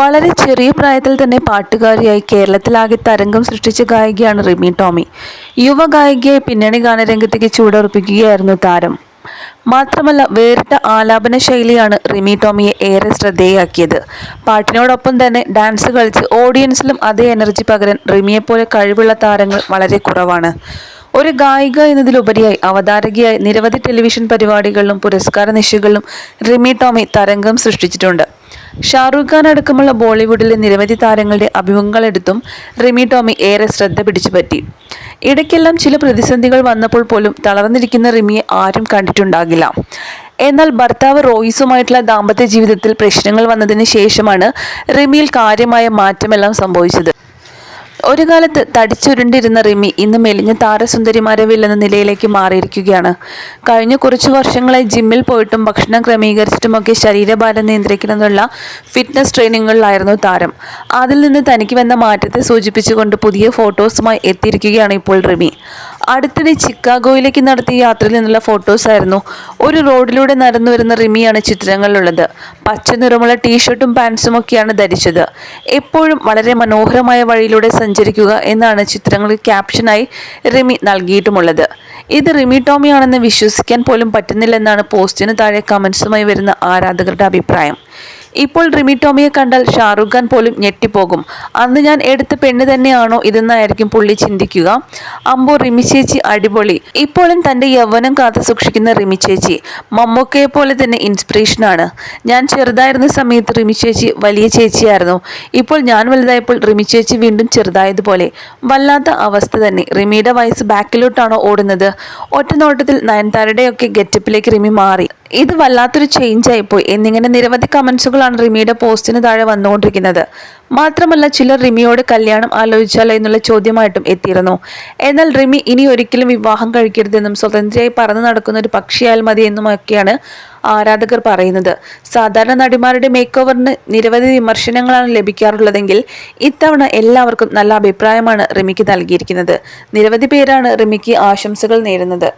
വളരെ ചെറിയ പ്രായത്തിൽ തന്നെ പാട്ടുകാരിയായി കേരളത്തിലാകെ തരംഗം സൃഷ്ടിച്ച ഗായികയാണ് റിമി ടോമി. യുവ ഗായികയെ പിന്നണി ഗാനരംഗത്തേക്ക് ചൂടുറപ്പിക്കുകയായിരുന്നു താരം. മാത്രമല്ല വേറിട്ട ആലാപന ശൈലിയാണ് റിമി ടോമിയെ ഏറെ ശ്രദ്ധേയാക്കിയത്. പാട്ടിനോടൊപ്പം തന്നെ ഡാൻസ് കളിച്ച് ഓഡിയൻസിലും അതേ എനർജി പകരാൻ റിമിയെപ്പോലെ കഴിവുള്ള താരങ്ങൾ വളരെ കുറവാണ്. ഒരു ഗായിക എന്നതിലുപരിയായി അവതാരകയായി നിരവധി ടെലിവിഷൻ പരിപാടികളിലും പുരസ്കാര നിശകളിലും റിമി ടോമി തരംഗം സൃഷ്ടിച്ചിട്ടുണ്ട്. ഷാറൂഖ് ഖാൻ അടക്കമുള്ള ബോളിവുഡിലെ നിരവധി താരങ്ങളുടെ അഭിമുഖങ്ങളെടുത്തും റിമി ടോമി ഏറെ ശ്രദ്ധ പിടിച്ചുപറ്റി. ഇടയ്ക്കെല്ലാം ചില പ്രതിസന്ധികൾ വന്നപ്പോൾ പോലും തളർന്നിരിക്കുന്ന റിമിയെ ആരും കണ്ടിട്ടുണ്ടാകില്ല. എന്നാൽ ഭർത്താവ് റോയിസുമായിട്ടുള്ള ദാമ്പത്യ ജീവിതത്തിൽ പ്രശ്നങ്ങൾ വന്നതിന് ശേഷമാണ് റിമിയിൽ കാര്യമായ മാറ്റമെല്ലാം സംഭവിച്ചത്. ഒരു കാലത്ത് തടിച്ചുരുണ്ടിരുന്ന റിമി ഇന്ന് മെലിഞ്ഞ താരസുന്ദരിമാരവില്ലെന്ന നിലയിലേക്ക് മാറിയിരിക്കുകയാണ്. കഴിഞ്ഞ കുറച്ചു വർഷങ്ങളായി ജിമ്മിൽ പോയിട്ടും ഭക്ഷണം ക്രമീകരിച്ചിട്ടുമൊക്കെ ശരീരഭാരം നിയന്ത്രിക്കണമെന്നുള്ള ഫിറ്റ്നസ് ട്രെയിനിങ്ങുകളിലായിരുന്നു താരം. അതിൽ നിന്ന് തനിക്ക് വന്ന മാറ്റത്തെ സൂചിപ്പിച്ചുകൊണ്ട് പുതിയ ഫോട്ടോസുമായി എത്തിയിരിക്കുകയാണ് ഇപ്പോൾ റിമി. അടുത്തിടെ ചിക്കാഗോയിലേക്ക് നടത്തിയ യാത്രയിൽ നിന്നുള്ള ഫോട്ടോസ് ആയിരുന്നു. ഒരു റോഡിലൂടെ നടന്നു വരുന്ന റിമിയാണ് ചിത്രങ്ങളിലുള്ളത്. പച്ച നിറമുള്ള ടീഷർട്ടും പാൻസും ഒക്കെയാണ് ധരിച്ചത്. എപ്പോഴും വളരെ മനോഹരമായ വഴിയിലൂടെ സഞ്ചരിക്കുക എന്നാണ് ചിത്രങ്ങളിൽ ക്യാപ്ഷനായി റിമി നൽകിയിട്ടുമുള്ളത്. ഇത് റിമി ടോമിയാണെന്ന് വിശ്വസിക്കാൻ പോലും പറ്റുന്നില്ലെന്നാണ് പോസ്റ്റിന് താഴെ കമൻസുമായി വരുന്ന ആരാധകരുടെ അഭിപ്രായം. ഇപ്പോൾ റിമി ടോമിയെ കണ്ടാൽ ഷാറുഖ് ഖാൻ പോലും ഞെട്ടിപ്പോകും. അന്ന് ഞാൻ എടുത്ത പെണ്ണ് തന്നെയാണോ ഇതെന്നായിരിക്കും പുള്ളി ചിന്തിക്കുക. അമ്പോ റിമി ചേച്ചി അടിപൊളി. ഇപ്പോഴും തന്റെ യൗവനം കാത്തു സൂക്ഷിക്കുന്ന റിമി ചേച്ചി മമ്മൂക്കയെ പോലെ തന്നെ ഇൻസ്പിറേഷനാണ് ഞാൻ ചെറുതായിരുന്ന സമയത്ത് റിമി ചേച്ചി വലിയ ചേച്ചിയായിരുന്നു. ഇപ്പോൾ ഞാൻ വലുതായപ്പോൾ റിമി ചേച്ചി വീണ്ടും ചെറുതായതുപോലെ. വല്ലാത്ത അവസ്ഥ തന്നെ. റിമിയുടെ വയസ്സ് ബാക്കിലോട്ടാണോ ഓടുന്നത്. ഒറ്റ നോട്ടത്തിൽ നയൻതാരയുടെയൊക്കെ ഗെറ്റപ്പിലേക്ക് റിമി മാറി. ഇത് വല്ലാത്തൊരു ചേഞ്ച് ആയിപ്പോയി. എന്നിങ്ങനെ നിരവധി കമൻസുകളാണ് റിമിയുടെ പോസ്റ്റിന് താഴെ വന്നുകൊണ്ടിരിക്കുന്നത്. മാത്രമല്ല ചിലർ റിമിയോട് കല്യാണം ആലോചിച്ചാലോ എന്നുള്ള ചോദ്യമായിട്ടും എത്തിയിരുന്നു. എന്നാൽ റിമി ഇനി ഒരിക്കലും വിവാഹം കഴിക്കരുതെന്നും സ്വതന്ത്രയായി പറന്നു നടക്കുന്ന ഒരു പക്ഷിയാൽ മതി എന്നുമൊക്കെയാണ് ആരാധകർ പറയുന്നത്. സാധാരണ നടിമാരുടെ മേക്ക് ഓവറിന് നിരവധി വിമർശനങ്ങളാണ് ലഭിക്കാറുള്ളതെങ്കിൽ ഇത്തവണ എല്ലാവർക്കും നല്ല അഭിപ്രായമാണ് റിമിക്ക് നൽകിയിരിക്കുന്നത്. നിരവധി പേരാണ് റിമിക്ക് ആശംസകൾ നേരുന്നത്.